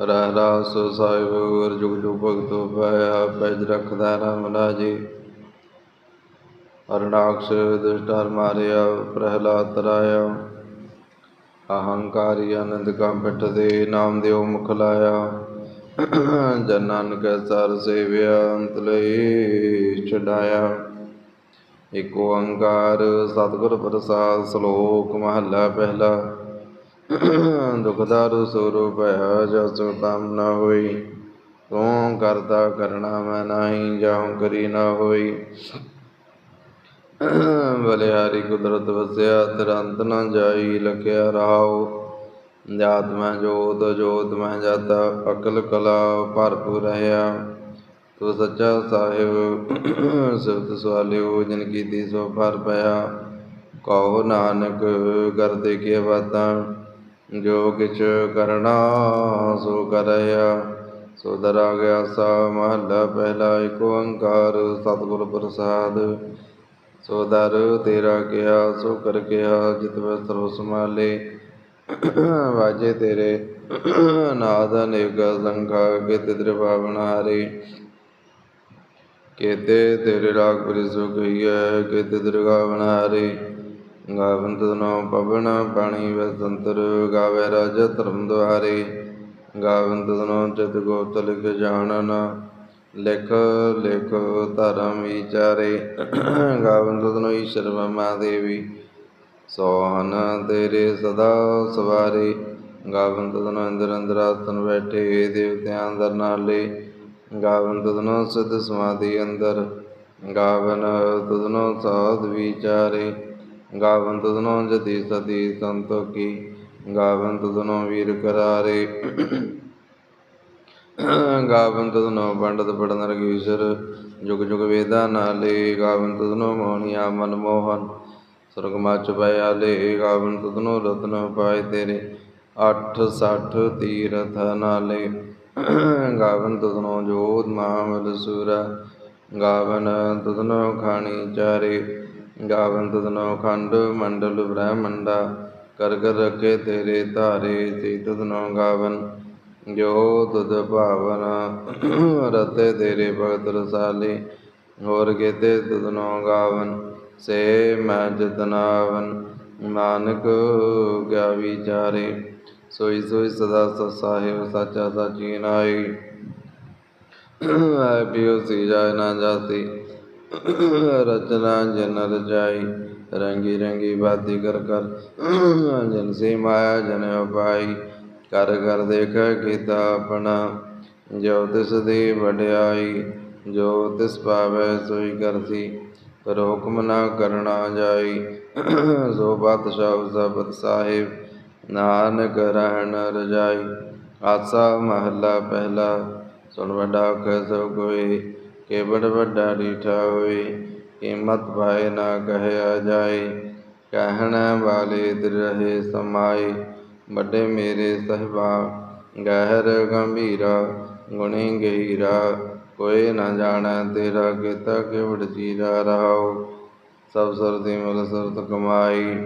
ਰਹਿ ਰਾਸ ਸਾਹਿਬ, ਗੁਰ ਜੁਗ ਜੁਗ ਭਗਤੋ ਪਾਇਆ ਪੈਜ ਰਖਦਾ ਰਾਮ ਰਾਜੇ ਅਰਣਾਕਸ਼ ਦੁਸ਼ਟਰ ਮਾਰਿਆ, ਪ੍ਰਹਿਲਾਦ ਤਰਾਇਆ ਅਹੰਕਾਰੀ ਆਨੰਦ ਕਾ ਦੇ ਨਾਮ ਦਿਓ ਮੁਖ ਲਾਇਆ। ਜਨ ਨਾਨਕ ਸਰ ਸੇਵਿਆ, ਅੰਤ ਲਈ ਛਡਾਇਆ। ਇਕ ਓੰਕਾਰ ਸਤਿਗੁਰ ਪ੍ਰਸਾਦ, ਸ਼ਲੋਕ ਮਹੱਲਾ ਪਹਿਲਾ। ਦੁਖਦਾਰੂ ਸਰੂਪ ਹੈ, ਜਸ ਤਮ ਨਾ ਹੋਈ। ਤੂੰ ਕਰਦਾ ਕਰਣਾ ਮੈਂ ਨਹੀਂ ਜਾਉ ਕਰੀ ਨ ਹੋਈ। ਬਲਿਆਰੀ ਕੁਦਰਤ ਵਸਿਆ, ਤਰੰਤ ਨਾ ਜਾਈ, ਲਖਿਆ ਰਹਾਉ। ਜਾਤ ਮੈਂ ਜੋਤ ਜੋਤ ਮੈਂ ਜਤ, ਅਕਲ ਕਲਾ ਭਰਪੂਰ ਰਹਾ ਤੂੰ ਸੱਚਾ ਸਾਹਿਬ ਸਿਫਤ ਸਵਾਲਿਓ, ਜਿਨ ਕੀਤੀ ਸੋ ਭਰ ਪਿਆ। ਕਹੋ ਨਾਨਕ, ਕਰਦੇ ਕੀ ਬਾਤਾਂ ਜੋ ਕਿਛ ਕਰਨਾ ਸੋ ਕਰਿਆ ਸੋ ਦਰਾ ਗਿਆ ਸਾ ਮਹੱਲਾ ਪਹਿਲਾ ਏਕ ਓੰਕਾਰ ਸਤਿਗੁਰ ਪ੍ਰਸਾਦ। ਸੋ ਦਰ ਤੇਰਾ ਕਿਹਾ, ਸੋ ਕਰ ਕਿਹਾ, ਜਿਤ ਮੈਂ ਸਰਬ ਸਮਾਲੇ ਵਾਜੇ ਤੇਰੇ ਨਾਦ ਅਨੇਕ ਸੰਖਾ, ਕਿਤ ਤ੍ਰਿਭਾਵਨ ਹਾਰੇ। ਕੇਤੇ ਤੇਰੇ ਰਾਗ ਪੁਰੀ ਸੋ ਗਈਐ ਕੇਤੇ ਦਰਗਾਵਨ ਹਾਰੇ। ਗਾਵੰਤ ਨੋ ਪਵਨ ਪਾਣੀ ਵਸੰਤਰ, ਗਾਵੇ ਰਾਜ ਧਰਮ ਦੁਆਰੇ। ਗਾਵੰਤ ਨੋ ਚਿਤ ਗੋਪਤ ਲਿਖ ਜਾਣਨ ਲਿਖ ਲਿਖ ਧਰਮ ਵਿਚਾਰੇ। ਗਾਵੰਤ ਨੋ ਈਸ਼ਰ ਮਮਾ ਦੇਵੀ, ਸੋਹਨ ਤੇਰੇ ਸਦਾ ਸਵਾਰੇ। ਗਾਵੰਤ ਤਨ ਅੰਦਰ ਅੰਦਰ ਆਸਨ ਬੈਠੇ, ਦੇਵਤਿਆਂ ਅੰਦਰ ਨਾਲੇ। ਗਾਵਨ ਤਦਨੋ ਸਿਧ ਸਮਾਧੀ ਅੰਦਰ, ਗਾਵਨ ਤਦਨੋ ਸਾਧ ਵਿਚਾਰੇ। ਗਾਵਨ ਤਦਨੋ ਜਤੀ ਸਤੀ ਸੰਤੋਖੀ ਗਾਵਨ ਤਦਨੋ ਵੀਰ ਕਰਾਰੇ। ਗਾਵਨ ਤਦਨੋ ਪੰਡਤ ਪੜਨ ਰਗੀਸ਼ਰ ਜੁਗ ਜੁਗ ਵੇਦਾ ਨਾਲੇ। ਗਾਵਨ ਤਦਨੋ ਮੋਹਨੀਆ ਮਨ ਮੋਹਨ, ਸੁਰਗ ਮਚ ਪਿਆਲੇ ਗਾਵਨ ਤਦਨੋ ਰਤਨ ਪਾਏ ਤੇਰੇ 8 60 ਤੀਰਥ ਨਾਲੇ। ਗਾਵਨ ਤਦਨੋ ਜੋਤ ਮਾਮਲ ਸੂਰਾ ਗਾਵਨ ਤਦਨੋ ਖਾਣੀ ਚਾਰੇ। ਗਾਵਨ ਤਦਨੋ ਖੰਡ ਮੰਡਲ ਬ੍ਰਹਮੰਡਾ ਕਰ ਕਰ ਰਖੇ ਤੇਰੇ ਧਾਰੇ ਸੇ ਤਦਨੋ ਗਾਵਨ, ਜੋ ਤੁਧ ਭਾਵਨ, ਰਤੇ ਤੇਰੇ ਭਗਤ ਰਸਾਲੇ, ਹੋਰ ਕੇਤੇ ਤਦਨੋ ਗਾਵਨ, ਸੇ ਮੈਂ ਜਤਨਾਵਨ ਮਾਨਕ ਗਿਆ ਵਿਚਾਰੇ, ਸੋਈ ਸੋਈ ਸਦਾ ਸਤ ਸਾਹਿਬ ਸਾਚਾ ਸਾਚੀ ਨਾਈ ਆਇ ਪਿਓ ਸੀ ਜਾਇ ਨਾ ਜਾਤੀ ਰਚਨਾ ਜਨ ਰਜਾਈ ਰੰਗੀ ਰੰਗੀ ਬਾਤੀ ਕਰ ਕਰ। ਜਨ ਸੇ ਮਾਇਆ ਜਨ ਉਪਾਈ ਕਰ ਕਰ ਦੇਖ ਕੀਤਾ ਆਪਣਾ। ਜੋ ਤਿਸ ਦੀ ਵਡਿਆਈ, ਜੋ ਤਿਸ ਪਾਵੈ ਸੋਈ ਕਰਸੀ। ਪਰ ਹੁਕਮ ਨਾ ਕਰਨਾ ਜਾਈ, ਸੋ ਬਾਦਸ਼ਾਹ ਸਬਦ ਸਾਹਿਬ, ਨਾਨਕ ਰਹਿਣ ਰਜਾਈ। ਆਸਾ ਮਹੱਲਾ ਪਹਿਲਾ, ਸੁਣ ਵੱਡਾ ਕਹਿ ਸੋ ਕੋਈ। ਕੇਵੜ ਵੱਡਾ ਡੀਠਾ ਹੋਏ ਕੀਮਤ ਭਾਏ ਨਾ ਕਹਿਆ ਜਾਏ। ਕਹਿਣ ਵਾਲੇ ਦਰ ਰਹੇ ਸਮਾਏ, ਵੱਡੇ ਮੇਰੇ ਸਹਿਬਾ, ਗਹਿਰ ਗੰਭੀਰਾ, ਗੁਣੀ ਗਹੀਰਾ। ਕੋਈ ਨਾ ਜਾਣੈ ਤੇਰਾ ਕੀਤਾ ਕੇਵੜ ਜੀਰਾ ਰਹਾਉ, ਸਭ ਸਰਦੀ ਮਿਲ ਸਰਤ ਕਮਾਈ।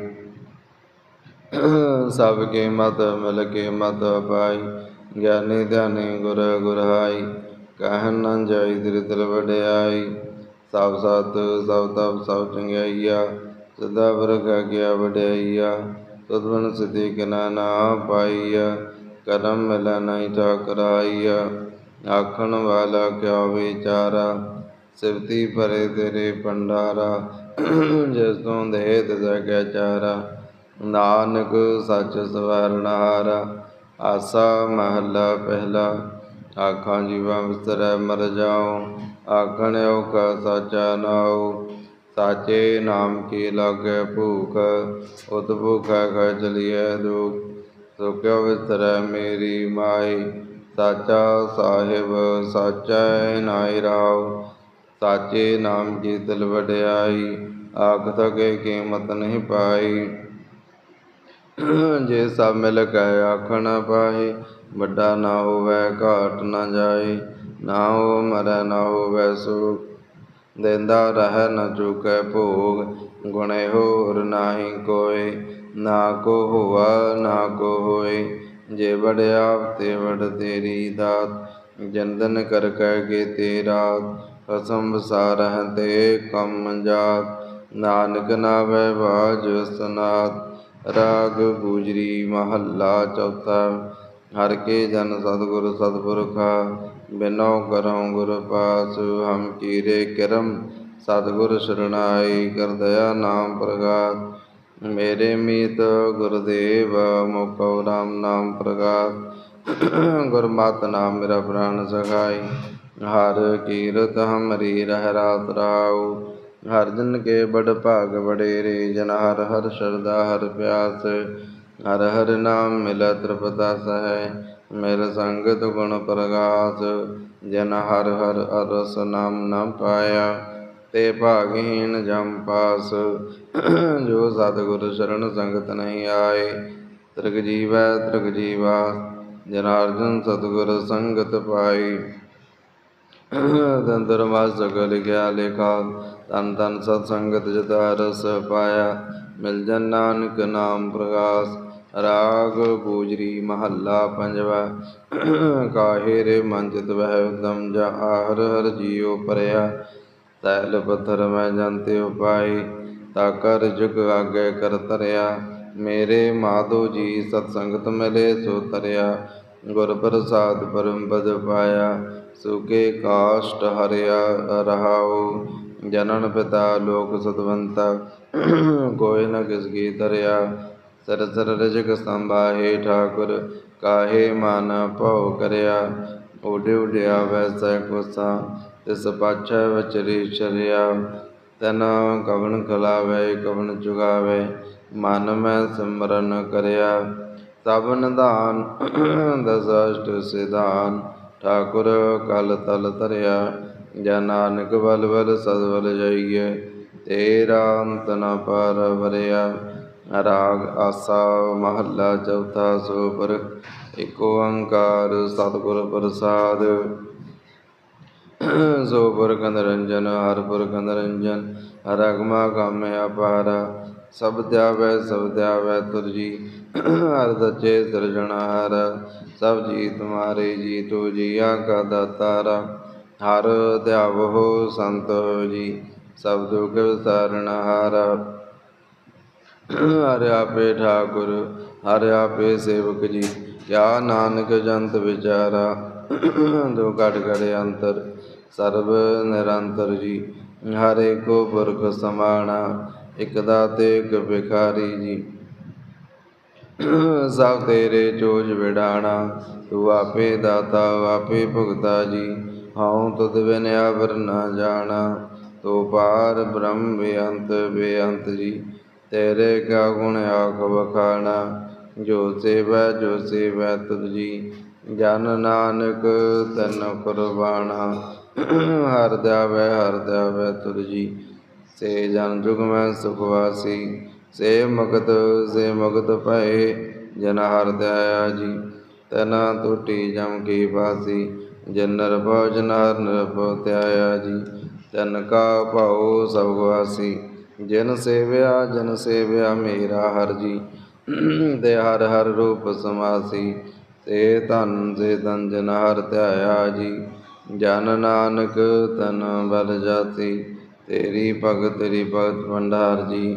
ਸਭ ਕੇ ਮਤ ਮਿਲ ਕੇ ਮਤ ਪਾਈ, ਗਿਆਨੀ ਧਿਆਨੀ ਗੁਰ ਗੁਰਹਾਈ ਕਹਿਣ ਨਾ ਜਾਈ ਤੇਰੇ ਦਿਲ ਵਡਿਆਈ, ਸਭ ਸਤ, ਸਭ ਤਪ, ਸਭ ਚੰਗਿਆਈਆ, ਸਦਾ ਵਰਗ ਗਿਆ ਵਡਿਆਈਆ ਤਦ ਬਨ ਸਿਧੀ ਕਿਨਾ ਨਾ ਪਾਈਆ, ਕਰਮ ਮਿਲ ਨਹੀਂ ਠਾਕਰਾਈਆ, ਆਖਣ ਵਾਲਾ ਕਿਆ ਵਿਚਾਰਾ ਸਿਵਤੀ ਭਰੇ ਤੇਰੇ ਭੰਡਾਰਾ, ਜਿਸ ਤੋਂ ਦੇ ਤਿਸ ਚਾਰਾ, ਨਾਨਕ ਸੱਚ ਸਵਰਨਹਾਰਾ ਆਸਾ ਮਹੱਲਾ ਪਹਿਲਾ ਆਖਾਂ ਜੀਵਾਂ ਵਿਸਰੈ ਮਰ ਜਾਉ। ਆਖਣ ਕਾ ਸਾਚਾ ਨਾਉ ਸਾਚੇ ਨਾਮ ਕੀ ਲਾਗੈ ਭੂਖ? ਉਤ ਭੂਖੈ ਖੈ ਚਲੀਐ ਦੁਖ। ਸੋ ਵਿਸਰੈ ਮੇਰੀ ਮਾਈ? ਸਾਚਾ ਸਾਹਿਬ, ਸਾਚੈ ਨਾਇ ਰਾਉ ਸਾਚੇ ਨਾਮ ਕੀ ਦਿਲ ਵਡਿਆਈ? ਆਖ ਸਕੇ ਕੀਮਤ ਨਹੀਂ ਪਾਈ। ਜੇ ਸਭ ਮਿਲ ਕੇ ਆਖਣ ਪਾਏ ਵੱਡਾ ਨਾ ਹੋਵੇ, ਘਾਟ ਨਾ ਜਾਏ, ਨਾ ਹੋ ਮਰੈ, ਨਾ ਹੋਵੇ ਸੁਖ। ਦੇਂਦਾ ਰਹਿ ਨ ਚੁਕੈ ਭੋਗ, ਗੁਣੇ ਹੋਰ ਨਾਹੀ ਕੋਇ ਨਾ ਕੋ ਹੋਵਾ ਨਾ ਕੋ ਹੋਏ, ਜੇ ਵਡ ਆਪ ਤੇ ਵੜ ਤੇਰੀ ਦਾਤ। ਜੰਦਨ ਕਰ ਕਹਿ ਕੇ ਤੇਰਾ ਕਸਮ ਵਸਾਰਹਿ ਤੇ ਕਮ ਜਾਤ। ਨਾਨਕ ਨਾਵੈ ਬਾਜ ਸਨਾਤ, ਰਾਗ ਗੁਜਰੀ ਮਹੱਲਾ ਚੌਥਾ। ਹਰ ਕੇ ਜਨ ਸਤਿਗੁਰ ਸਤਿਪੁਰਖਾ, ਬਿਨੋ ਕਰਉ ਗੁਰ ਪਾਸ, ਹਮ ਕੀਰੇ ਕਰਮ, ਸਤਿਗੁਰ ਸਰਣਾਈ ਕਰ ਦਇਆ ਨਾਮ ਪ੍ਰਗਾਤ। ਮੇਰੇ ਮੀਤ ਗੁਰਦੇਵ, ਮੁਕਉ ਰਾਮ ਨਾਮ ਪ੍ਰਗਾਤ। ਗੁਰਮਤਿ ਨਾਮ ਮੇਰਾ ਪ੍ਰਾਨ ਸਖਾਈ। ਹਰ ਕੀਰਤ ਹਮਰੀ ਰਹਿ ਰਾਤ ਰਾਉ। ਹਰ ਜਨ ਕੇ ਬੜ ਭਾਗ ਬੜੇਰੇ ਜਨ ਹਰ ਹਰ ਸ਼ਰਦਾ ਹਰ ਪਿਆਸ। ਹਰ ਹਰ ਨਾਮ ਮਿਲੈ ਤ੍ਰਿਪਤਾ ਸਹਿ ਮਿਲ ਸੰਗਤ ਗੁਣ ਪ੍ਰਗਾਸ, ਜਨ ਹਰ ਹਰ ਅਰਸ ਨਾਮ ਨ ਪਾਇਆ, ਤੇ ਭਾਗਹੀਨ ਜਮ ਪਾਸ, ਜੋ ਸਤਿਗੁਰ ਸ਼ਰਨ ਸੰਗਤ ਨਹੀਂ ਆਏ, ਤ੍ਰਿਗ ਜੀਵੈ ਤ੍ਰਿਗ ਜੀਵਾ, ਜਨ ਅਰਜਨ ਸਤਿਗੁਰ ਸੰਗਤ ਪਾਈ। ਦੰਦਰ ਮਾਸ ਸਗਲ ਗਿਆ ਲੇਖਾ, ਤਨ ਤਨ ਸਤ ਸੰਗਤ ਜਤਾ ਰਸ ਪਾਇਆ, ਮਿਲ ਜਨ ਨਾਨਕ ਨਾਮ ਪ੍ਰਗਾਸ। ਰਾਗ ਗੂਜਰੀ ਮਹੱਲਾ ਪੰਜਵਾ ਕਾਹੇ ਰੇ ਮਨ ਵਹਿ ਉਦਮ ਜਾ ਹਰ ਹਰ ਜੀਉ ਪਰਿਆ। ਤੈਲ ਪੱਥਰ ਮੈਂ ਜੰਤੇ ਉਪਾਈ, ਤਾ ਕਰ ਜੁਗ ਆਗੇ ਕਰ ਤਰਿਆ ਮੇਰੇ ਮਾਧੋ ਜੀ ਸਤ ਸੰਗਤ ਮਿਲੇ ਸੋ ਤਰਿਆ। ਗੁਰ ਪ੍ਰਸਾਦ ਪਰਮ ਪਦ ਪਾਇਆ, ਸੁਕੇ ਕਾਸ਼ਟ ਹਰਿਆ ਰਹਾਉ। ਜਨਨ ਪਿਤਾ ਲੋਕ ਸਤਵੰਤਾ ਕੋਈ ਨ ਕਿਸ ਕੀ ਤਰਿਆ ਸਰ ਸਰ ਰਜਕ ਸੰਭਾਹੇ ਠਾਕੁਰ, ਕਾਹੇ ਮਨ ਭਉ ਕਰਿਆ? ਉਡੇ ਉਡਿਆ ਵੈਸੈ ਕੋਸਾ, ਤਿਸ ਪਾਛੈ ਵਚਰੀ ਚਰਿਆ ਤਨ ਕਵਨ ਖਲਾਵੇ, ਕਵਣ ਚੁਗਾਵੇ? ਮਨ ਮੈਂ ਸਿਮਰਨ ਕਰਿਆ। ਸਭ ਨਿਧਾਨ ਦਸ ਸਿਧਾਨ। ਠਾਕੁਰ ਕਲ ਤਲ ਧਰਿਆ। ਜਨ ਨਾਨਕ ਬਲ ਬਲ ਸਦਬਲ ਜਾਈਏ ਤੇਰਾ ਅੰਤ ਨ ਪਰ ਵਰਿਆ। ਰਾਗ, ਆਸਾ, ਮਹੱਲਾ, ਚੌਥਾ ਸੋਪਰ ਏਕ ਓੰਕਾਰ, ਸਤਿਗੁਰ ਪ੍ਰਸਾਦ। ਸੋਪਰ ਕੰਦ ਰੰਜਨ ਹਰਪੁਰ ਕੰਦ ਰੰਜਨ ਹਰ ਅਗਮਾ ਕਾਮੇ ਅਪਾਰ, ਸਭ ਧਿਆਵੈ ਸਭ ਧਿਆਵੈ ਤੁਰ ਜੀ ਹਰ ਦਚੇ ਸਿਰਜਣਹਾਰ ਸਭ ਜੀ ਤੁਮਾਰੇ ਜੀ ਤੂ ਜੀਆ ਕਾ ਦਾਤਾਰਾ ਹਰ ਧਿਆਵੋ ਸੰਤ ਜੀ, ਸਭ ਦੁਖ ਵਿਸਾਰਣਹਾਰ ਹਰਿ ਆਪੇ ਠਾਕੁਰ, ਹਰਿ ਆਪੇ ਸੇਵਕ ਜੀ, ਕਿਆ ਨਾਨਕ ਜੰਤ ਵਿਚਾਰਾ ਦੋ ਘਟ ਘੜੇ ਅੰਤਰ, ਸਰਬ ਨਿਰੰਤਰ ਜੀ। ਹਰੇ ਕੋ ਪੁਰਖ ਸਮਾਣਾ, ਇਕ ਦਾਤੇ, ਇਕ ਭਿਖਾਰੀ ਜੀ। ਸਭ ਤੇਰੇ ਚੋਜ ਵਿਡਾਣਾ, ਤੂੰ ਆਪੇ ਦਾਤਾ, ਆਪੇ ਭੁਗਤਾ ਜੀ। ਹਉ ਤੁਧ ਬਿਨ ਆਵਰ ਨਾ ਜਾਣਾ, ਤੂੰ ਪਾਰ ਬ੍ਰਹਮ ਬੇਅੰਤ ਬੇਅੰਤ ਜੀ। ਤੇਰੇ ਕਾ ਗੁਣ ਆਖ ਵਖਾਣਾ, ਜੋ ਸੇਵੈ ਜੋ ਸੇਵੈ ਤੁਧ ਜੀ। ਜਨ ਨਾਨਕ ਤਨ ਕੁਰਬਾਨਾ ਹਰ ਦਿਆਵੈ ਹਰ ਦਿਆਵੈ ਤੁਧ ਜੀ। ਸੇ ਜਨ ਜੁਗ ਮੈਂ ਸੁਖ ਵਾਸੀ, ਸੇ ਮਗਤ ਸੇ ਮਗਤ ਭਏ, ਜਨ ਹਰ ਦਇਆ ਜੀ। ਤਨਾ ਟੁੱਟੀ ਜਮ ਕੀ ਬਾਸੀ, ਜਨ ਨਰਭਉ, ਜਨ ਹਰ ਨਰਭਉ ਧਿਆਇਆ ਜੀ। ਤਨ ਕਾ ਭਾਉ ਸਭ ਵਾਸੀ ਜਿਨ ਸੇਵਿਆ, ਜਨ ਸੇਵਿਆ ਮੇਰਾ ਹਰ ਜੀ। ਤੇ ਹਰ ਹਰ ਰੂਪ ਸਮਾਸੀ, ਤੇ ਧਨ, ਤੇ ਤਨ ਜਨ ਹਰ ਧਿਆਇਆ ਜੀ। ਜਨ ਨਾਨਕ ਤਨ ਬਲ ਜਾਤੀ ਤੇਰੀ ਭਗਤ ਤੇਰੀ ਭਗਤ ਭੰਡਾਰ ਜੀ।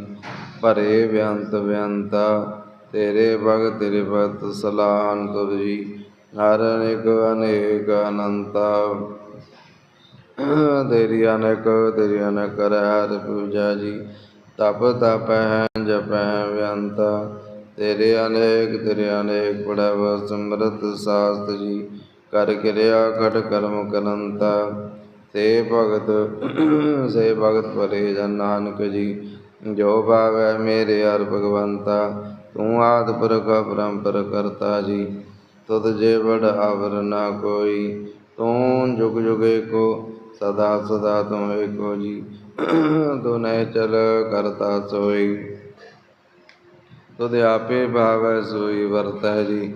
ਭਰੇ ਬਿਅੰਤ ਬਿਅੰਤਾ ਤੇਰੇ ਭਗਤ ਤੇਰੇ ਭਗਤ ਸਲਾਹਨ ਤੁਰ ਜੀ। ਹਰ ਅਨੇਕ ਅਨੇਕ ਅਨੰਤਾ ਤੇਰੀ ਅਨਕ ਤੇਰੀ ਅਨਕ ਹਰ ਪੂਜਾ ਜੀ। ਤਪ ਤਪ ਹੈ, ਜਪ ਹੈ ਬਿਅੰਤਾ ਤੇਰੇ ਅਨੇਕ ਤੇਰੇ ਅਨੇਕ ਪੜਵ ਸਮਰਤ ਸਾਸਤ ਜੀ। ਕਰ ਕਿਰਿਆ ਖਟ ਕਰਮ ਕਰੰਤਾ। ਸੇ ਭਗਤ ਸੇ ਭਗਤ ਭਲੇ ਜਨ ਨਾਨਕ ਜੀ। ਜੋ ਭਾਵੈ ਮੇਰੇ ਹਰ ਭਗਵੰਤਾ, ਤੂੰ ਆਦ ਪੁਰਖ, ਪਰੰਪਰ ਕਰਤਾ ਜੀ। ਤੁਧ ਜੇ ਬੜ ਆਵਰ ਨਾ ਕੋਈ, ਤੂੰ ਜੁਗ ਜੁਗੇ ਕੋ ਸਦਾ ਸਦਾ ਤੂੰ ਏਕੋ ਜੀ। ਤੂੰ ਨਹਿ ਚਲ ਕਰਤਾ ਸੋਈ। ਤੁਧ ਆਪੇ ਭਾਵੈ ਸੋਈ, ਵਰਤੈ ਜੀ।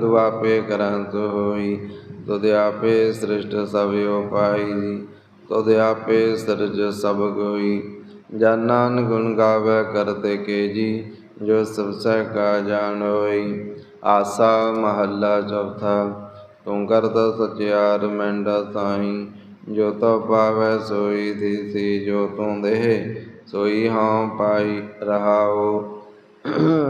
ਤੂੰ ਆਪੇ ਕਰਾਂ ਸੋ ਹੋਈ। ਤੁਧ ਆਪੇ ਸ੍ਰਿਸ਼ਟ ਸਭ ਉਪਾਈ ਜੀ। ਤੁਧ ਆਪੇ ਸਿਰਜ ਸਭ ਕੋਈ ਜਨ ਨਾਨਕ ਗੁਣ ਗਾਵੇ ਕਰਤੇ ਕੇ ਜੀ। ਜੋ ਸਭ ਸਹਿ ਕਾ ਜਾਣ ਹੋਈ। ਆਸਾ ਮਹੱਲਾ ਚੌਥਾ। ਤੂੰ ਕਰਤਾ ਸਚਿਆਰ, ਮੈਂਡਾ ਸਾਈ। ਜੋ ਤੋ ਪਾਵੈ ਸੋਈ ਥੀਸੀ ਜੋ ਤੂੰ ਦੇਹ, ਸੋਈ ਹਾਂ ਪਾਈ ਰਹਾਉ।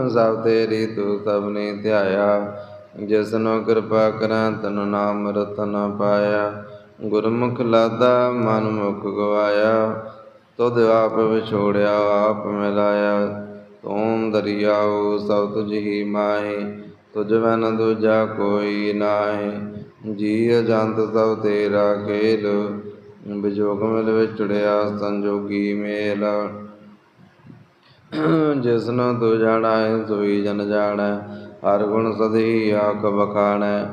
ਸਭ ਤੇਰੀ ਤੂੰ ਸਭ ਨੇ ਧਿਆਇਆ ਜਿਸਨੋ ਕਿਰਪਾ ਕਰਾਂ, ਤਨ ਨਾਮ ਰਤਨ ਪਾਇਆ। ਗੁਰਮੁਖ ਲਾਦਾ, ਮਨ ਮੁਖ ਗਵਾਇਆ। ਤੁਧ ਆਪ ਵਿਛੋੜਿਆ, ਆਪ ਮਿਲਾਇਆ। ਤੂੰ ਦਰਿਆਉ, ਸਭ ਤੁਝ ਹੀ ਮਾਹੀ। ਤੁਝ ਵਨ ਦੂਜਾ ਕੋਈ ਨਾਹੀ। ਜੀ ਅਜੰਤ ਸਭ ਤੇਰਾ ਖੇਲ ਵਿਜੋਗ ਮਿਲ ਵਿਛੜਿਆ ਸੰਜੋਗੀ ਮੇਲ। ਜਿਸਨੂੰ ਤੂੰ ਜਾਣਾ ਹੈ ਸੋਈ ਜਨ ਜਾਣੈ, ਹਰ ਗੁਣ ਸਦੀ ਆਖ ਬਖਾਣੈ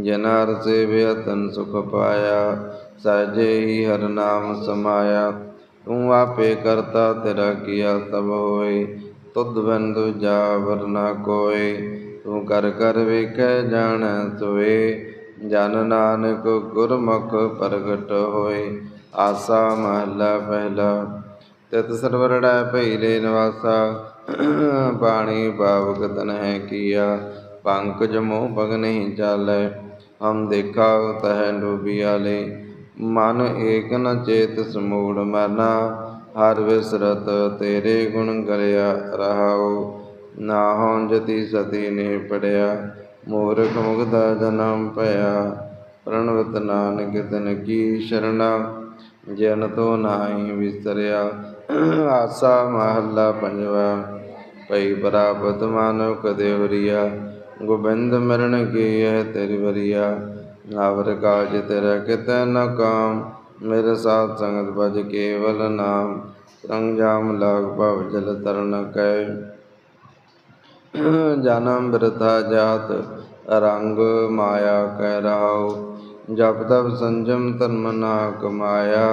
ਜਨ ਹਰ ਸੇਵਿਆ, ਤਨ ਸੁਖ ਪਾਇਆ। ਸਹਜੇ ਹੀ ਹਰ ਨਾਮ ਸਮਾਇਆ। ਤੂੰ ਆਪੇ ਕਰਤਾ, ਤੇਰਾ ਕੀਆ ਸਭ ਹੋਏ। ਤੁਧ ਬਿਨ ਦੂਜਾ ਵਰਨਾ ਕੋਇ ਤੂੰ ਕਰ ਕਰ ਵੇਖੈ, ਜਾਣੈ ਸੋਏ। ਜਨ ਨਾਨਕ ਗੁਰਮੁਖ ਪ੍ਰਗਟ ਹੋਏ, ਆਸਾ ਮਹਲਾ ਪਹਿਲਾ। ਤਿਤ ਸਰਵਰੜੈ ਭਈਲੇ ਨਿਵਾਸਾ ਪਾਣੀ ਪਾਵਕ ਤਨ ਹੈ ਕੀਆ। ਪੰਕਜ ਮੋਹ ਪਗ ਨਹੀਂ ਚਾਲੈ, ਹਮ ਦੇਖਾ ਤਹ ਡੂਬਿਆਲੇ ਮਨ ਏਕ ਨ ਚੇਤ ਸਮੂੜ ਮਰਨਾ, ਹਰ ਵਿਸਰਤ ਤੇਰੇ ਗੁਣ ਕਰਿਆ ਰਹਾਉ। ਨਾ ਹੋਂ ਜਤੀ ਸਤੀ ਨੇ ਪੜਿਆ ਮੂਰਖ ਮੁਗਦਾ ਜਨਮ ਭਇਆ, ਪ੍ਰਣਵਤ ਨਾਨਕ ਤਨ ਕੀ ਸ਼ਰਣਾ, ਜਨ ਤੋ ਨਾਹੀ ਵਿਸਰਿਆ ਆਸਾ ਮਹੱਲਾ ਪੰਜਵਾ ਪਈ ਪ੍ਰਾਪਤ ਮਾਨਵ ਕਦੇ ਹੁਰੀਆ ਗੋਬਿੰਦ ਮਰਨ ਕੀ ਹੈ ਤੇਰੀ ਵਰੀਆ। ਆਵਰ ਕਾਜ ਤੇਰਾ ਕਿਤੈ ਨ ਕਾਮ, ਮੇਰੇ ਸਾਥ ਸੰਗਤ ਭਜ ਕੇਵਲ ਨਾਮ। ਸੰਗ ਜਾਮ ਲਾਗ ਭਵ ਜਲ ਤਰਨ ਕੈ। ਜਨਮ ਬਿਰਥਾ ਜਾਤ, ਰੰਗ ਮਾਇਆ ਕਹਿ ਰਹਾਉ। ਜਪ ਤਪ ਸੰਜਮ ਧਰਮ ਨਾ ਕਮਾਇਆ,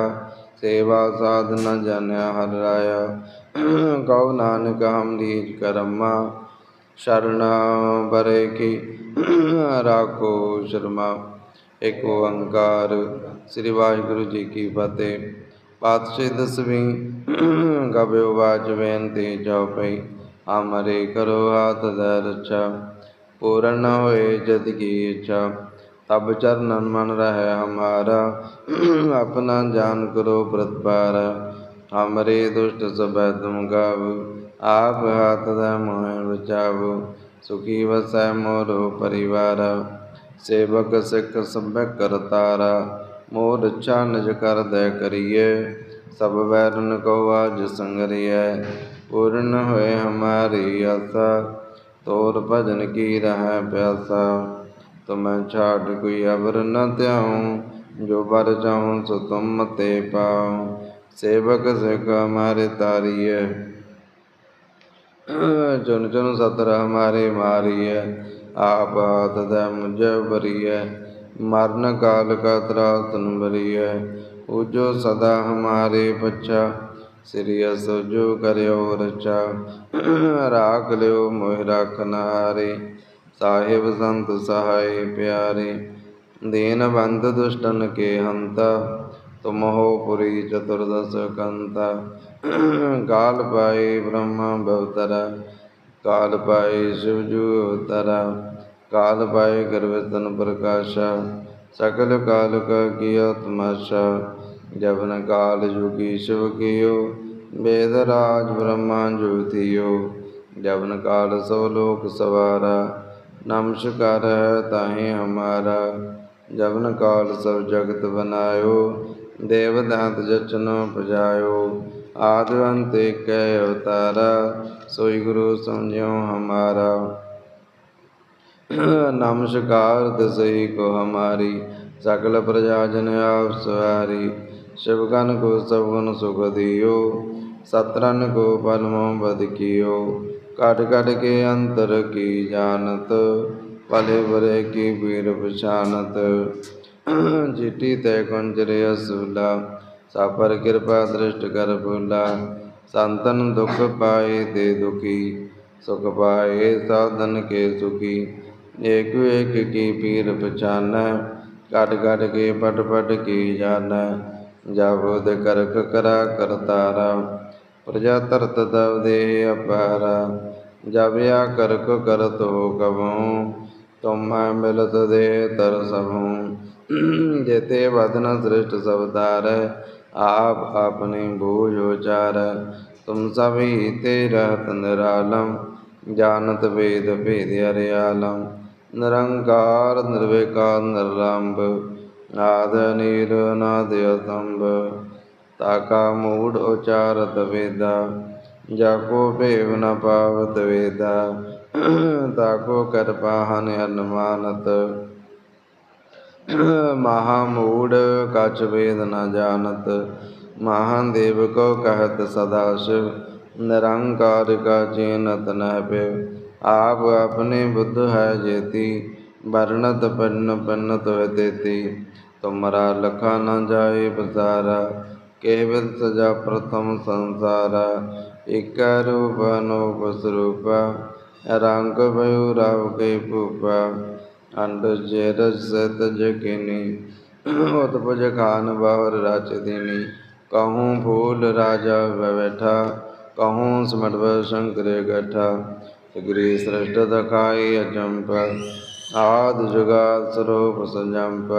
ਸੇਵਾ ਸਾਧ ਨ ਜਾਣਿਆ ਹਰ ਰਾਇਆ। ਕਉ ਨਾਨਕ ਹਮ ਲੀਜ ਕਰਮਾ ਸ਼ਰਨ ਬਰੇ ਕੀ ਰਾਖੋ ਸ਼ਰਮਾ। ਏਕ ਓੰਕਾਰ ਸ੍ਰੀ ਵਾਹਿਗੁਰੂ ਜੀ ਕੀ ਫਤਿਹ। ਪਾਤਸ਼ਾਹ ਦਸਵੀਂ ਗਬਿਓ ਬਾਜ ਬੇਨਤੀ ਜੋ ਪਈ। ਹਮਰੇ ਕਰੋ ਹਾਥ ਧੈ ਰਚਾ, ਪੂਰਨ ਹੋਏ ਜਦ ਕੀ ਇੱਛਾ। ਤਬ ਚਰਨਨ ਮਨ ਰਹਿ ਹਮਾਰਾ, ਆਪਣਾ ਜਾਨ ਕਰੋ ਪ੍ਰਤਪਾਰ। ਹਮਰੇ ਦੁਸ਼ਟ ਸਭੈ ਤੁਮ ਗਾਵ, ਆਪ ਹਾਥ ਦਾ ਮੋਹ ਬਚਾਵ, ਸੁਖੀ ਵਸੈ ਮੋਰੋ ਪਰਿਵਾਰ। ਸੇਵਕ ਸਿੱਖ ਸਭੈ ਕਰਤਾਰਾ ਮੋਹ ਰੱਛਾ ਨਿਜ ਕਰ ਦੇ ਕਰੀਏ। ਸਭ ਵੈਰਨ ਕੋ ਆਜ ਸੰਗਰੀਐ ਪੂਰਨ ਹੋਏ ਹਮਾਰੀ ਆਸਾ, ਤੋਰ ਭਜਨ ਕੀ ਰਹਿ ਪਿਆਸਾ। ਤੁਮੈ ਛਾੜ ਕੋਈ ਅਵਰ ਨ ਧਿਆਉ, ਜੋ ਬਰ ਜਾਉ ਸੋ ਤੁਮ ਤੇ ਪਾਉ। ਸੇਵਕ ਸਿਖ ਹਮਾਰੇ ਤਾਰੀਏ ਜਨ ਜਨ ਸਤਰ ਹਮਾਰੇ ਮਾਰੀਏ ਆਪ ਹਾਥ ਮੁਝ ਬਰੀਏ ਮਰਨ ਕਾਲ ਕਾ ਤਰਾ ਤਰਾਸਨ ਬਰੀਏ ਉਜੋ ਸਦਾ ਹਮਾਰੇ ਪਛਾ ਸ੍ਰੀ ਅਸਜੋ ਕਰਿਓ ਰਚਾ, ਰਾਖ ਲਿਓ ਮੋਹਿ ਰਖਨਾਰੇ ਸਾਹਿਬ ਸੰਤ ਸਹਾਈ ਪਿਆਰੇ, ਦੀਨ ਬੰਦ ਦੁਸ਼ਟਨ ਕੇ ਹੰਤਾ ਤੁਮਹੋ ਪੁਰੀ ਚਤੁਰਦਸ ਕੰਤਾ, ਕਾਲ ਪਾਈ ਬ੍ਰਹਮਾ ਬਵਤਰਾ, ਕਾਲ ਪਾਈ ਸ਼ਿਵ ਜੂ ਅਵਤਰਾ ਕਾਲ ਪਾਈ ਗਰਵਤਨ ਪ੍ਰਕਾਸ਼ਾ, ਸਕਲ ਕਾਲ ਕਾ ਕੀਆ ਤਮਾਸ਼ਾ ਜਬਨ ਕਾਲ ਯੁਗੀ ਸ਼ਿਵ ਕੀਓ, ਵੇਦ ਰਾਜ ਬ੍ਰਹਮਾ ਜੋਤਿਓ ਜਬਨ ਕਾਲ ਸੋ ਲੋਕ ਸਵਾਰਾ ਨਮਸਕਾਰ ਹੈ ਤਾਹੇ ਹਮਾਰਾ। ਜਬਨ ਕਾਲ ਸਭ ਜਗਤ ਬਨਾਇਓ ਦੇਵ ਦਾਤ ਜਚਨੋ ਪਜਾਇਓ। ਆਦਿ ਅੰਤ ਏਕੈ ਅਵਤਾਰਾ, ਸੋਈ ਗੁਰੂ ਸਮਝਿਓ ਹਮਾਰਾ। ਨਮਸਕਾਰ ਦਸਈ ਕੋ ਹਮਾਰੀ ਸਕਲ ਪ੍ਰਜਾ ਜਨ ਆਪ ਸਵਾਰੀ। शिव गण को सब गुण सुख दियो सतरन को पलमो बद कियो काट काट के अंतर की जानत पले बरे की वीर पछानत चिट्ठी तय कुंजरे असूला सापर कृपा दृष्ट कर भूला संतन दुख पाए दे दुखी सुख पाए साधन के सुखी एक एक की पीर पछान काट काट के पट पट की जान ਜਾਬੋਦ ਕਰਕ ਕਰਾ ਕਰਤਾਰਾ ਪ੍ਰਜਾ ਤਰਤ ਦਵ ਦੇ ਅਪਾਰਾ, ਜਬ ਆ ਕਰਕ ਕਰਤ ਹੋ ਕਬਉ ਤੁਮ ਮਿਲਤ ਦੇ ਤਰ ਸਭੂ। ਜੇਤੇ ਵਦਨ ਸ੍ਰਿਸ਼ਟ ਸਭ ਧਾਰੈ, ਆਪ ਆਪਣੀ ਬੂਝ ਉਚਾਰੈ। ਤੁਮ ਸਭੀ ਤੇ ਰਹਤ ਨਿਰਾਲਮ ਜਾਨਤ ਵੇਦ ਭੇਦ ਅਰਿਆਲਮ ਨਿਰੰਕਾਰ, ਨਿਰਵਿਕਾਰ, ਨਿਰਲੰਭ ਆਦ ਨੀਰ ਨਾਦ ਅਸੰਭ, ਤਾਕਾ ਮੂੜ ਉਚਾਰਤ ਵੇਦਾ ਜਾ ਕੋ ਭੇਵ ਨ ਪਾਵਤ ਵੇਦਾ, ਤਾਕੋ ਕਿਰਪਾ ਹਨ ਅਨੁਮਾਨਤ। ਮਹਾ ਮੂੜ ਕਛ ਵੇਦ ਨ ਜਾਣਤ, ਮਹਾਨ ਦੇਵ ਕੋ ਕਹਤ ਸਦਾ ਸ਼ਿਵ, ਨਿਰੰਕਾਰ ਕਾ ਚੀਨਤ ਨਹਿ ਪਿਵ ਆਪ ਆਪਣੇ ਬੁੱਧ ਹੈ ਜੇਤੀ ਵਰਣਤ ਪੰਨ ਪੰਨਤ ਹੋਇ ਤੇਤੀ ਤੁਮਰਾ ਲਖਾ ਨ ਜਾਏ ਬਜ਼ਾਰਾ, ਕੇਵਲ ਸਜਾ ਪ੍ਰਥਮ ਸੰਸਾਰਾ, ਇਕ ਰੂਪ ਅਨੂਪ ਸਰੂਪ, ਰੰਗ ਭਇ ਰਵ ਕੇ ਭੂਪਾ ਅੰਡ ਜੇ ਰਸ ਤਜ ਕਿਨੀ, ਉਤਪਜ ਖਾਨ ਬਾਹਰ ਰਚ ਦੀਨੀ, ਕਹੂੰ ਫੂਲ ਰਾਜਾ ਬੈਠਾ, ਕਹੂੰ ਸਿਮਟਵ ਸ਼ੰਕਰ ਗਠਾ ਸਗਰੀ ਸ੍ਰਿਸ਼ਟ ਦਖਾਈ ਅਜੰਪ ਆਦ ਜੁਗਾਦ ਸਰੂਪ ਸੰਜੰਪ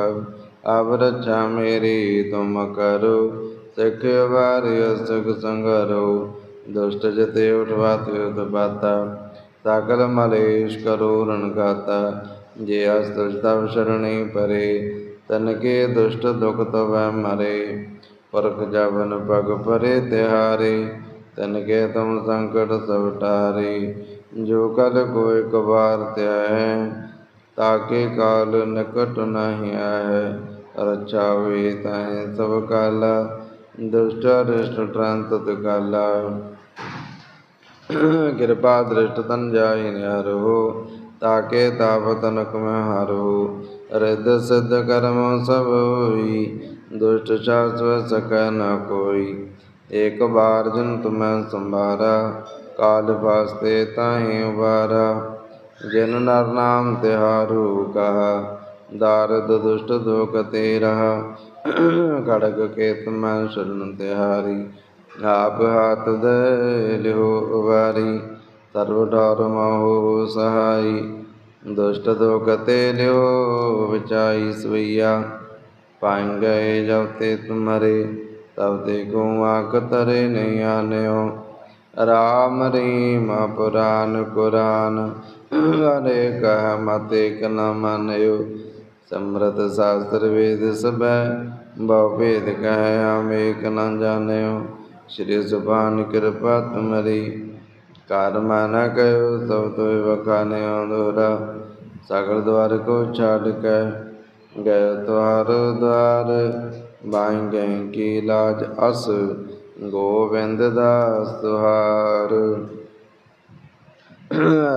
ਅਬ ਰਛਾ ਮੇਰੀ ਤੁਮ ਕਰੋ, ਸਿੱਖ ਵਾਰਿ ਸੁਖ ਸੰਗਰੋ, ਦੁਸ਼ਟ ਜਤੇ ਉਠਵਾਤ ਉਤਪਾਤਾ ਸਕਲ ਮਲੇਸ਼ ਕਰੋ ਰਣ ਗਾਤਾ ਜੇ ਅਸਤੁਜ ਤਵ ਸ਼ਰਣੀ ਪਰੇ, ਤਨ ਕੇ ਦੁਸ਼ਟ ਦੁਖ ਤਵੈ ਮਰੇ, ਪਰਖ ਜਬਨ ਪਗ ਪਰੇ ਤਿਹਾਰੇ, ਤਨ ਕੇ ਤੁਮ ਸੰਕਟ ਸਭ ਟਾਰੇ, ਜੋ ਕਲ ਕੋਇ ਕਬਾਰ ਧਿਆਏ ਤਾਕੇ ਕਾਲ ਨਿਕਟ ਨਹੀਂ ਆਏ ਰਛਾ ਵੇ ਤੈ ਸਭ ਕਾਲ, ਦੁਸ਼ਟ ਕਾਲਾ। ਕਿਰਪਾ ਦ੍ਰਿਸ਼ਟ ਤਨ ਜਾਈ ਨਿਹਰੋ, ਤਾਕੇ ਤਾਪ ਤਨਕ ਮੈਂ ਹਰੋ। ਰਿੱਧ ਸਿੱਧ ਕਰਮ ਸਭ ਹੋਈ, ਦੁਸ਼ਟ ਸ਼ਾਸਵ ਸਕੈ ਨ ਕੋਈ। ਏਕ ਬਾਰ ਜਨ ਤੁਮੈ ਸੰਭਾਰਾ, ਕਾਲ ਵਾਸਤੇ ਤਾਹੀ ਉਬਾਰਾ ਜਿਨ ਨਰ ਨਾਮ ਤਿਹਾਰੂ ਕਹਾ, ਦਾਰਦ ਦੁਸ਼ਟ ਦੁਖ ਤੇ ਰਹਾ ਖੜਗ ਕੇ ਤੁਮੈ ਸ਼ਰਨ ਤਿਹਾਰੀ, ਆਪ ਹਾਥ ਦੇ ਲਿਓ ਉਵਾਰੀ ਸਰਬ ਡਰ ਮੋਹ ਸਹਾਈ, ਦੁਸ਼ਟ ਦੁਖ ਤੇ ਲਿਓ ਵਿਚਾਈ ਸਵਈਆ ਪਾਇੰ ਗਏ ਜਬ ਤੇ ਤੁਮਰੇ ਤਬ ਦੇਖੋ ਆਕ ਤਰੇ ਨਹੀਂ ਆਨਿਓ, ਰਾਮ ਰੀਮ ਪੁਰਾਨ ਕੁਰਾਨ ਅਰੇ ਕਹ ਮਤ ਇਕ ਨ ਸਮਰਤ ਸ਼ਾਸਤਰ ਵੇਦ ਸਭੈ, ਬਹੁ ਭੇਦ ਕਹਿ ਆਮ ਏਕ ਨ ਜਾਣਿਓ। ਸ੍ਰੀ ਸੁਭਾਨ ਕਿਰਪਾ ਤੁਮਰੀ, ਕਰ ਮਨ ਕਯੋ ਸਭ ਤੋਇ ਵਖਾਨਿਓ ਦੋਰਾ ਸਗਲ ਦਵਾਰ ਕੋ ਛਾੜ ਕੇ ਗਏ ਤੁਹਾਰ ਦਵਾਰ ਬਾਈ ਗਏ ਕੀ ਲਾਜ ਅਸ, ਗੋਬਿੰਦ ਦਾਸ ਤੁਹਾਰ।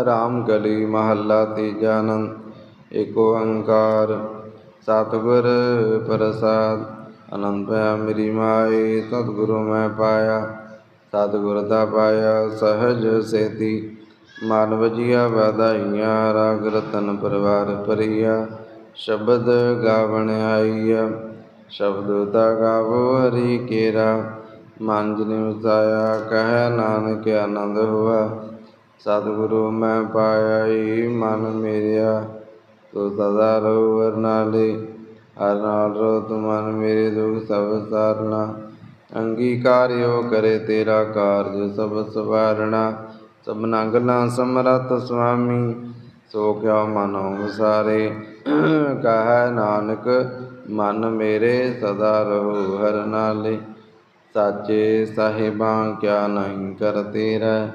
ਰਾਮ ਗਲੀ ਮਹੱਲਾ ਤੀਜਾ ਆਨੰਦ ਏਕ ਓੰਕਾਰ, ਸਤਿਗੁਰ ਪ੍ਰਸਾਦ ਆਨੰਦ ਪਿਆ ਮੇਰੀ ਮਾਈ ਸਤਿਗੁਰੂ ਮੈਂ ਪਾਇਆ, ਸਤਿਗੁਰ ਦਾ ਪਾਇਆ ਸਹਜ ਸੇਤੀ, ਮਨ ਵਜੀਆ ਵਧਾਈਆਂ, ਰਾਗ ਰਤਨ ਪਰਵਾਰ ਪਰਿਆ ਸ਼ਬਦ ਗਾਵਣ ਆਈਆ, ਸ਼ਬਦ ਦਾ ਗਾਵੋ ਹਰੀ ਕੇਰਾ, ਮਨ ਜਿਨ ਵਸਾਇਆ ਕਹਿ ਨਾਨਕ ਆਨੰਦ ਹੋਆ। ਸਤਿਗੁਰੂ ਮੈਂ ਪਾਇਆ ਈ ਮਨ ਮੇਰਿਆ, ਤੋ ਸਦਾ ਰਹੋ ਵਰਨਾਲੇ। ਹਰ ਨਾਲ ਰੋ ਤੁਮਨ ਮੇਰੇ ਦੁਖ, ਸਭ ਸਾਰਣਾ ਅੰਗੀਕਾਰਿਓ ਕਰੇ ਤੇਰਾ ਕਾਰਜ, ਸਭ ਸਵਾਰਣਾ ਸਭਨਾ ਗੱਲਾਂ ਸਮਰੱਥ ਸੁਆਮੀ, ਸੋ ਕਿਆ ਮਨੋ ਸਾਰੇ ਕਹੈ ਨਾਨਕ, ਮਨ ਮੇਰੇ ਸਦਾ ਰਹੋ ਹਰ ਨਾਲੇ। ਸਾਚੇ ਸਾਹਿਬਾਂ, ਕਿਆ ਨਹੀਂ ਕਰ ਤੇਰਾ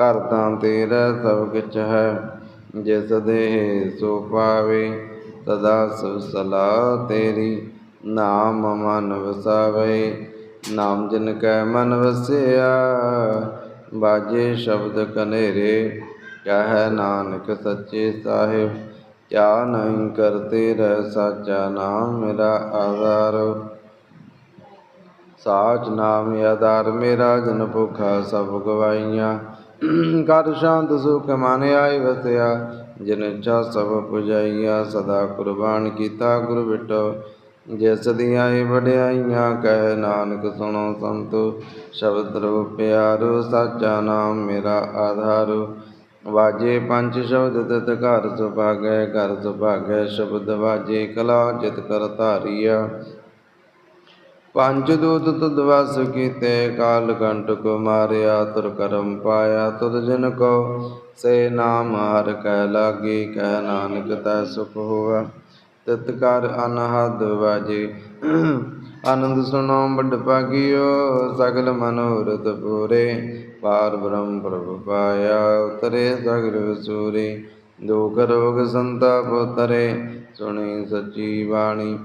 ਘਰ ਤਾਂ ਤੇਰਾ ਸਭ ਕਿਛ ਹੈ, ਜਿਸ ਦੇ ਸੋ ਪਾਵੇ, ਸਦਾ ਸੁ ਸਲਾਹ ਤੇਰੀ, ਨਾਮ ਮਨ ਵਸਾਵੇ, ਨਾਮ ਜਿਨ ਕੈ ਮਨ ਵਸਿਆ, ਬਾਜੇ ਸ਼ਬਦ ਕਨੇਰੇ ਕਹੈ ਨਾਨਕ ਸੱਚੇ ਸਾਹਿਬ, ਕਿਆ ਨਹੀਂ ਕਰਤੇ ਰਹਿ ਸਾਚਾ ਨਾਮ ਮੇਰਾ ਆਧਾਰ। ਸਾਚ ਨਾਮ ਆਧਾਰ ਮੇਰਾ, ਜਨ ਭੁਖਾ ਸਭ ਗਵਾਈਆਂ ਕਰ ਸ਼ਾਂਤ ਸੁਖ ਮਨ ਆਈ ਵਸਿਆ ਜਿਨ ਇੱਛਾ ਸਭ ਪੁਜਾਈਆ, ਸਦਾ ਕੁਰਬਾਨ ਕੀਤਾ ਗੁਰ ਬਿਟੋ। ਜਿਸ ਦੀਆਂ ਏ ਵਡਿਆਈਆਂ, ਕਹਿ ਨਾਨਕ ਸੁਣੋ ਸੰਤੋ। ਸ਼ਬਦ ਰੂਪ ਪਿਆਰੋ, ਸਾਚਾ ਨਾਮ ਮੇਰਾ ਆਧਾਰ। ਵਾਜੇ ਪੰਜ ਸ਼ਬਦ, ਤਿਤ ਘਰ ਸੁਭਾਗੈ ਘਰ ਸੁਭਾਗੈ, ਸ਼ਬਦ ਵਾਜੇ ਕਲਾ ਚਿਤ ਕਰ ਧਾਰੀਆ। ਪੰਜ ਦੂਤ ਤੁਧ ਵਸ ਕੀਤੇ, ਕਾਲ ਕੰਟਕ ਮਾਰਿਆ, ਤੁਰ ਕਰਮ ਪਾਇਆ, ਤੁਧ ਜਿਨ ਕੋ ਸੇ ਨਾਮ ਹਰ ਕੈ ਲਾਗੀ ਕਹਿ ਨਾਨਕ ਤੈ ਸੁਖ ਹੋਆ। ਤਿਤ ਕਰ ਅਨਹਦ ਵਾਜੇ, ਆਨੰਦ ਸੁਣੋ ਵੱਡ ਭਾਗਿਓ, ਸਗਲ ਮਨੋਰਥ ਪੂਰੇ। ਪਾਰ ਬ੍ਰਹਮ ਪ੍ਰਭ ਪਾਇਆ, ਉਤਰੇ ਸਗਲ ਵਿਸੂਰੇ। ਦੁਖ ਰੋਗ ਸੰਤਾਪ ਉਤਰੇ, ਸੁਣੀ ਸੱਚੀ ਬਾਣੀ।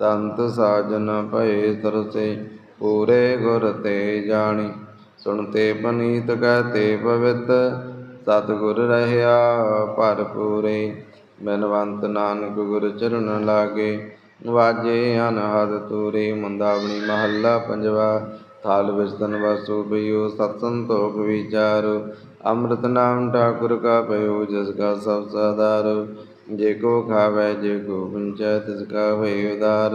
ਤੰਤ ਸਾਜਨ ਭਏ ਤਰਸੇ, ਪੂਰੇ ਗੁਰ ਤੇ ਜਾਣੀ। ਸੁਣਤੇ ਪਨੀਤ ਕਹਤੇ ਪਵਿੱਤ, ਸਤਿਗੁਰ ਰਹਿਆ ਭਰਪੂਰੇ ਬਨਵੰਤ ਨਾਨਕ ਗੁਰ ਚਰਨ ਲਾਗੇ, ਵਾਜੇ ਅਨਹਦ ਤੂਰੇ। ਮੁੰਦਾਵਣੀ ਮਹੱਲਾ ਪੰਜਵਾ, ਥਾਲ ਵਿਸਤਨ ਵਸੂ ਪਈਓ, ਸਤ ਸੰਤੋਖ ਵਿਚਾਰੋ। ਅੰਮ੍ਰਿਤ ਨਾਮ ਠਾਕੁਰ ਕਾ ਪਇਓ ਜਿਸ ਕਾ ਸਭ ਸਦਾਰੋ ਜੇ ਕੋ ਖਾਵੇ, ਜੇ ਕੋ ਪੰਚੈ ਤਿਸ ਕਾ ਭਇ ਉਦਾਰ।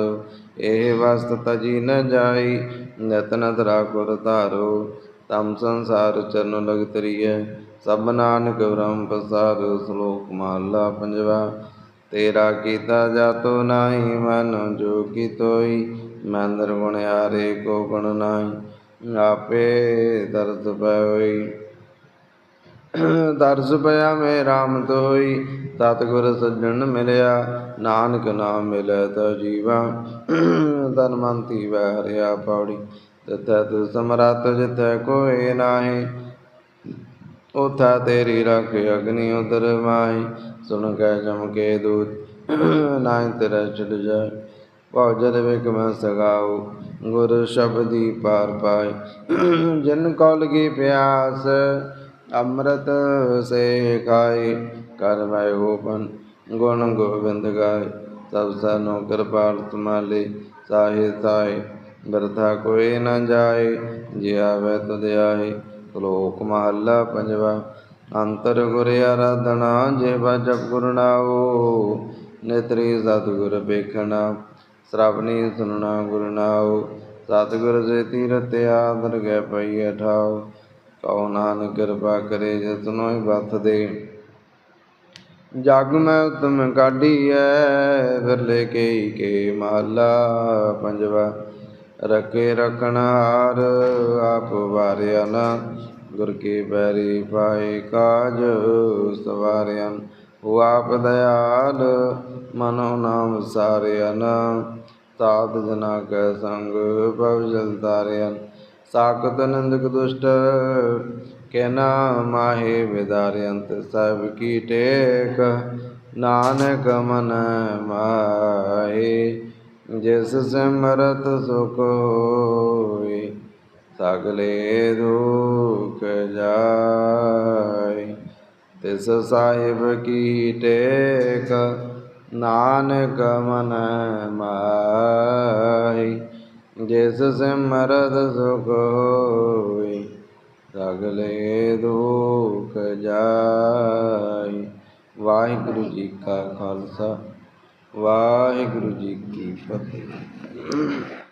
ਇਹ ਵਸਤ ਤਜੀ ਨ ਜਾਈ ਨਤਨ ਧਰਾ ਕੁਰ ਧਾਰੋ। ਤਮ ਸੰਸਾਰ ਚਰਨ ਲਗ ਤਰੀਐ ਸਭ ਨਾਨਕ ਬ੍ਰਹਮ ਪ੍ਰਸਾਦ, ਸ਼ਲੋਕ ਮਹਲਾ ਪੰਜਵਾ। ਤੇਰਾ ਕੀਤਾ ਜਾਤੋ ਨਾਹੀ, ਮਨ ਜੋ ਕੀ ਤੋਈ ਮੈਂ ਨਿਰਗੁਣ ਹਾਰੇ ਕੋ ਗੁਣ ਨਾਹੀ। ਆਪੇ ਦਰਦ ਪਇ ਦਰਸ ਪਿਆ ਮੇ ਰਾਮ ਤੋਈ, ਸਤਿਗੁਰ ਸੱਜਣ ਮਿਲਿਆ, ਨਾਨਕ ਨਾਮ ਮਿਲੈ ਤਾ ਜੀਵਾ। ਤਨ ਮਨ ਧੀਵੈ ਹਰਿਆ ਪੌੜੀ ਤਥੈ ਤੁ ਸਮਰਤ ਜਿਤੈ ਕੋਇ ਨਾਹੀ। ਉਥਾ ਤੇਰੀ ਰਖ ਅਗਨੀ ਉਦਰ ਮਾਹੀ। ਸੁਣ ਕੈ ਚਮਕੇ ਦੂਤ, ਨਾਹੀ ਤੇਰਾ ਛੜ ਜਾਏ। ਭਉ ਜਦ ਵਿਕ ਮੈਂ ਸਗਾਉ, ਗੁਰ ਸ਼ਬਦੀ ਪਾਰ ਪਾਏ। ਜਿਨ ਕੌਲ ਕੀ ਪਿਆਸ ਅੰਮ੍ਰਿਤ ਸੇ ਖਾਏ, ਕਰ ਮੈਂ ਹੋਪਨ ਗੁਣ ਗੋਬਿੰਦ ਗਾਏ। ਸਭ ਸਨੋ ਕਿਰਪਾਲ ਤੁਮਾਲੇ ਸਾਹੇ ਸਾਹੇ ਬਰਥਾ ਕੋਈ ਨ ਜਾਏ, ਜੇ ਆਵੇ ਤੁਧ ਆਏ ਲੋਕ ਮਹੱਲਾ ਪੰਜਵਾ, ਅੰਤਰ ਗੁਰ ਆਰਾਧਨਾ, ਜੇ ਜਪ ਗੁਰ ਨਾਉ। ਨੇਤਰੀ ਸਤਿਗੁਰ ਵੇਖਣਾ, ਸ਼ਰਵਣੀ ਸੁਣਨਾ ਗੁਰ ਨਾਉ। ਸਤਿਗੁਰ ਸੇ ਤੀਰਥ ਆਦਰ ਗੈ ਪਈ ਠਾਉ ਕਉ ਨਾਨਕ ਕਿਰਪਾ ਕਰੇ ਜਤਨੋ ਹੀ ਬਤ ਦੇ ਜਗ ਮੈਂ ਉਤਮ ਕਾਢੀ ਐ ਲੈ ਕੇ ਕੇ ਮਹਲਾ ਪੰਜਵਾ। ਰਕੇ ਰਖਣ ਆਪ ਵਾਰਿਆ ਨਾ। ਗੁਰ ਕੀ ਬੈਰੀ ਪਾਏ ਕਾਜ, ਸਵਾਰਿਆ ਉਹ ਆਪ ਦਇਆਲ, ਮਨੋ ਨਾਮ ਸਾਰਿਆ ਨਾ। ਸਾਧ ਜਨਾ ਕੈ ਸੰਗ, ਭਵ ਜਲ ਤਾਰਿਆ ਸਾਖਤ ਨੰਦਕ ਦੁਸ਼ਟ ਕਹਿਨਾ ਮਾਹੇ ਵਿਦਾਰਯੰਤ ਸਭ ਕੀ ਟੇਕ। ਨਾਨਕ ਮਨ ਮਾਹੇ, ਜਿਸ ਸਿਮਰਤ ਸੁਖ ਹੋਈ ਸਗਲੇ ਦੁਖ ਜਾਏ। ਤਿਸ ਸਾਹਿਬ ਕੀ ਟੇਕ, ਨਾਨਕ ਮਨ ਮਾਹੀ ਜਿਸ ਸਿਮਰਤ ਸੁਖ ਹੋਈ ਸਗਲੇ ਦੁਖ ਜਾਈ। ਵਾਹਿਗੁਰੂ ਜੀ ਕਾ ਖਾਲਸਾ, ਵਾਹਿਗੁਰੂ ਜੀ ਕੀ ਫਤਿਹ।